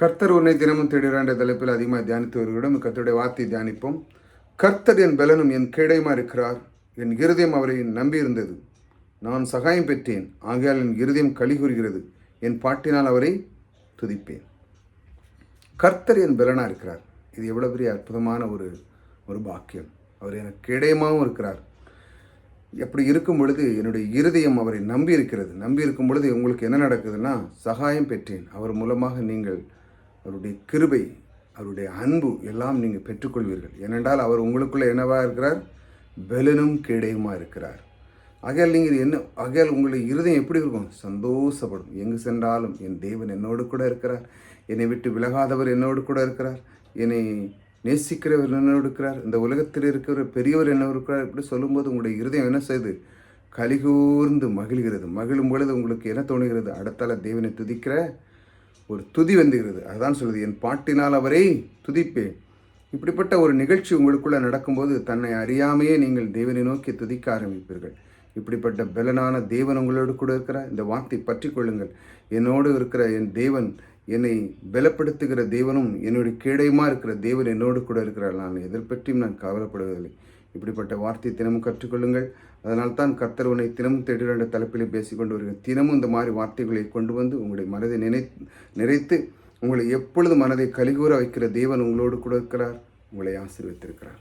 கர்த்தர் உன்னை தினமும் தேடுகிறான் என்ற தலைப்பில் அதிகமாக தியானித்து வருகிறோம். கர்த்தருடைய வார்த்தை தியானிப்போம். கர்த்தர் என் பலனும் என் கேடயமா இருக்கிறார். என் இருதயம் அவரை நம்பி இருந்தது. நான் சகாயம் பெற்றேன். ஆகையால் என் இருதயம் களி கூறுகிறது. என் பாட்டினால் அவரை துதிப்பேன். கர்த்தர் என் பலனாக இருக்கிறார். இது எவ்வளோ பெரிய அற்புதமான ஒரு ஒரு பாக்கியம். அவர் எனக்கு கேடயமாகவும் இருக்கிறார். அப்படி இருக்கும் பொழுது என்னுடைய இருதயம் அவரை நம்பி இருக்கிறது. நம்பி இருக்கும் பொழுது உங்களுக்கு என்ன நடக்குதுன்னா சகாயம் பெற்றேன். அவர் மூலமாக நீங்கள் அவருடைய கிருபை அவருடைய அன்பு எல்லாம் நீங்கள் பெற்றுக்கொள்வீர்கள். ஏனென்றால் அவர் உங்களுக்குள்ளே என்னவாக இருக்கிறார்? பெலனும் கேடயமாக இருக்கிறார். ஆகையால் நீங்கள் என்ன ஆகையால் உங்களுடைய இருதயம் எப்படி இருக்கும்? சந்தோஷப்படும். எங்கு சென்றாலும் என் தேவன் என்னோடு கூட இருக்கிறார். என்னை விட்டு விலகாதவர் என்னோடு கூட இருக்கிறார். என்னை நேசிக்கிறவர் என்னோடு இருக்கிறார். இந்த உலகத்தில் இருக்கிற பெரியவர் என்ன இருக்கிறார் இப்படி சொல்லும்போது உங்களுடைய இருதயம் என்ன செய்யுது கலிகூர்ந்து மகிழ்கிறது. மகிழும் பொழுது உங்களுக்கு என்ன தோணுகிறது? அடுத்தால தேவனை துதிக்கிற ஒரு துதி வந்துகிறது. அதுதான் சொல்லுது என் பாட்டினால் அவரை துதிப்பேன். இப்படிப்பட்ட ஒரு நிகழ்ச்சி உங்களுக்குள்ளே நடக்கும்போது தன்னை அறியாமையே நீங்கள் தேவனை நோக்கி துதிக்க ஆரம்பிப்பீர்கள். இப்படிப்பட்ட பலனான தேவன் உங்களோடு கூட இருக்கிறார். இந்த வார்த்தை பற்றி கொள்ளுங்கள். என்னோடு இருக்கிற என் தேவன் என்னை பலப்படுத்துகிற தேவனும் என்னுடைய கீழையுமா இருக்கிற தேவன் என்னோடு கூட இருக்கிறார். நான் எதிர்பற்றியும் பற்றியும் நான் கவலைப்படுவதில்லை. இப்படிப்பட்ட வார்த்தை தினமும் கற்றுக்கொள்ளுங்கள். அதனால் தான் கர்த்தர் உன்னை தினமும் தேடுகிற என்ற தலைப்பில் பேசிக்கொண்டு வருகிறேன். தினமும் இந்த மாதிரி வார்த்தைகளை கொண்டு வந்து உங்களுடைய மனதை நினை நிறைத்து உங்களை எப்பொழுது மனதை கலிகூற வைக்கிற தேவன் உங்களோடு கூட இருக்கிறார் உங்களை ஆசீர்வித்திருக்கிறார்